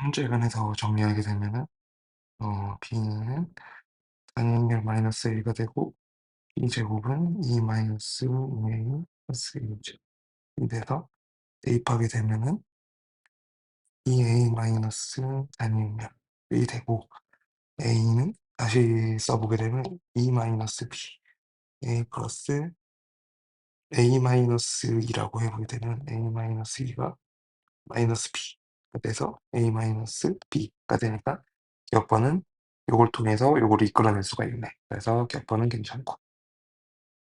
문제근에서 정리하게 되면은 어 b는 단위의 마이너스 1가 되고 b 제곱은 2 마이너스 2a 플러스 1이 돼서 대입하게 되면은 2a 마이너스 단위명이 되고 a는 다시 써보게 되면 2 마이너스 b a 플러스 a 마이너스 2라고 해보게 되면 a 마이너스 2가 마이너스 b 가 돼서 a 마이너스 b가 되니까 기억번은 요걸 통해서 요거를 이끌어낼 수가 있네. 그래서 기억번은 괜찮고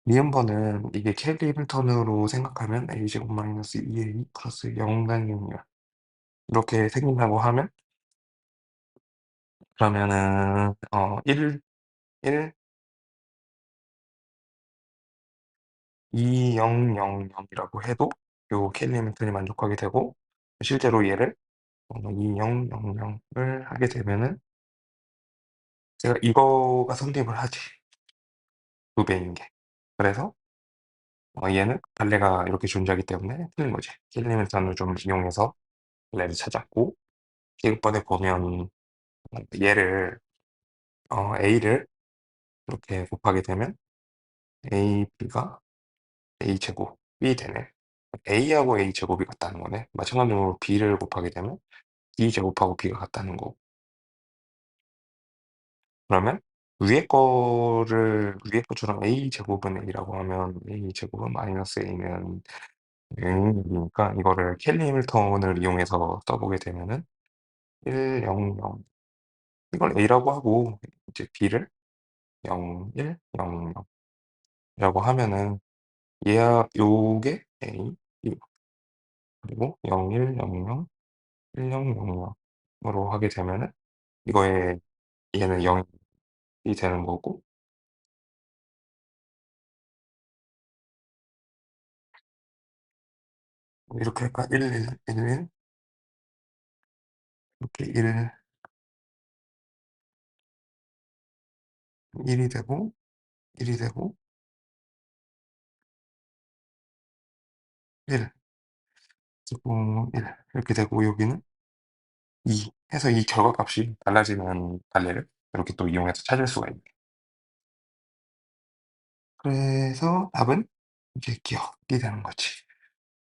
미음번은 이게 캐리 밀턴으로 생각하면 a 제곱 마이너스 2a 플러스 0 단위면 이렇게 생긴다고 하면 그러면은 어 1, 1 2 0 0 0이라고 해도 요 캐리 밀턴이 만족하게 되고 실제로 얘를 어2 0 0 0을 하게 되면은 제가 이거가 성립을 하지. 2 배인 게. 그래서 어 얘는 달래가 이렇게 존재하기 때문에 틀린 거지. 캐리 밀턴을 좀 이용해서 달래를 찾았고 기억번에 보면 어 얘를 어 a를 이렇게 곱하게 되면 a 제곱이 되네. a하고 a 제곱이 같다는 거네. 마찬가지로 b를 곱하게 되면 b 제곱하고 b가 같다는 거고. 그러면 위에 거를 위에 것처럼 a 제곱은 a라고 하면 a 제곱은 마이너스 a는 영이니까 이거를 켈리 밀턴을 이용해서 써보게 되면은 1 0 0 이걸 a라고 하고 이제 b를 0 1 0 0 이라고 하면은 얘야 요게 a 그리고 0 1 0 0 1 0 0 0 으로 하게 되면은 이거에 얘는 0이 되는 거고 이렇게 할까? 1 1 1 1 이렇게 1 1이 되고 1이 되고 1 제곱 1 이렇게 되고 여기는 2 해서 이 결과값이 달라지는 달래를 이렇게 또 이용해서 찾을 수가 있네. 그래서 답은 이게 기억이 되는 거지.